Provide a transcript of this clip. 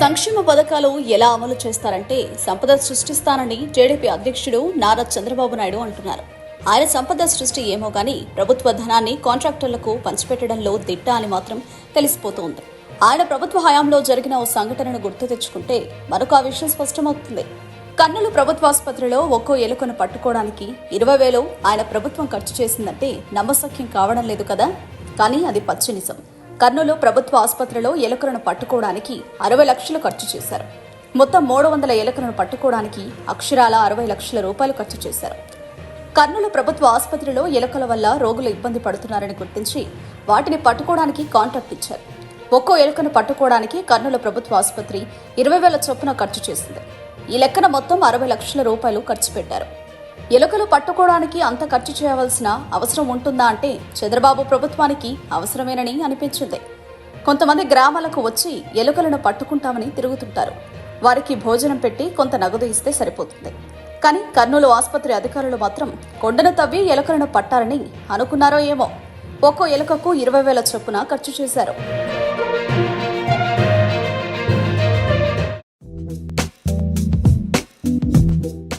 సంక్షేమ పథకాలు ఎలా అమలు చేస్తారంటే సంపద సృష్టిస్తానని టీడీపీ అధ్యక్షుడు నారా చంద్రబాబు నాయుడు అంటున్నారు. ఆయన సంపద సృష్టి ఏమో గాని ప్రభుత్వ ధనాన్ని కాంట్రాక్టర్లకు పంచిపెట్టడంలో దిట్ట అని మాత్రం తెలిసిపోతోంది. ఆయన ప్రభుత్వ హయాంలో జరిగిన ఓ సంఘటనను గుర్తు తెచ్చుకుంటే మరొక ఆ విషయం స్పష్టమవుతుంది. కర్నూలు ప్రభుత్వ ఆసుపత్రిలో ఒక్కో ఎలుకను పట్టుకోవడానికి ఇరవై వేలు ఆయన ప్రభుత్వం ఖర్చు చేసిందంటే నమ్మశక్యం కావడం లేదు కదా? కానీ అది పచ్చి నిజం. కర్నూలు ప్రభుత్వ ఆసుపత్రిలో ఎలుకలను పట్టుకోవడానికి అరవై లక్షలు ఖర్చు చేశారు. మొత్తం మూడు వందల ఎలుకలను పట్టుకోవడానికి అక్షరాల అరవై లక్షల రూపాయలు ఖర్చు చేశారు. కర్నూలు ప్రభుత్వ ఆసుపత్రిలో ఎలుకల వల్ల రోగులు ఇబ్బంది పడుతున్నారని గుర్తించి వాటిని పట్టుకోవడానికి కాంట్రాక్ట్ ఇచ్చారు. ఒక్కో ఎలుకను పట్టుకోవడానికి కర్నూలు ప్రభుత్వ ఆసుపత్రి ఇరవై వేల చొప్పున ఖర్చు చేసింది. ఈ లెక్కన మొత్తం అరవై లక్షల రూపాయలు ఖర్చు పెట్టారు. ఎలుకలు పట్టుకోవడానికి అంత ఖర్చు చేయవలసిన అవసరం ఉంటుందా అంటే చంద్రబాబు ప్రభుత్వానికి అవసరమేనని అనిపించింది. కొంతమంది గ్రామాలకు వచ్చి ఎలుకలను పట్టుకుంటామని తిరుగుతుంటారు. వారికి భోజనం పెట్టి కొంత నగదు ఇస్తే సరిపోతుంది. కానీ కర్నూలు ఆసుపత్రి అధికారులు మాత్రం కొండను తవ్వి ఎలుకలను పట్టారని అనుకున్నారో ఏమో. ఒక్కో ఎలుకకు ఇరవై వేల చొప్పున ఖర్చు చేశారు.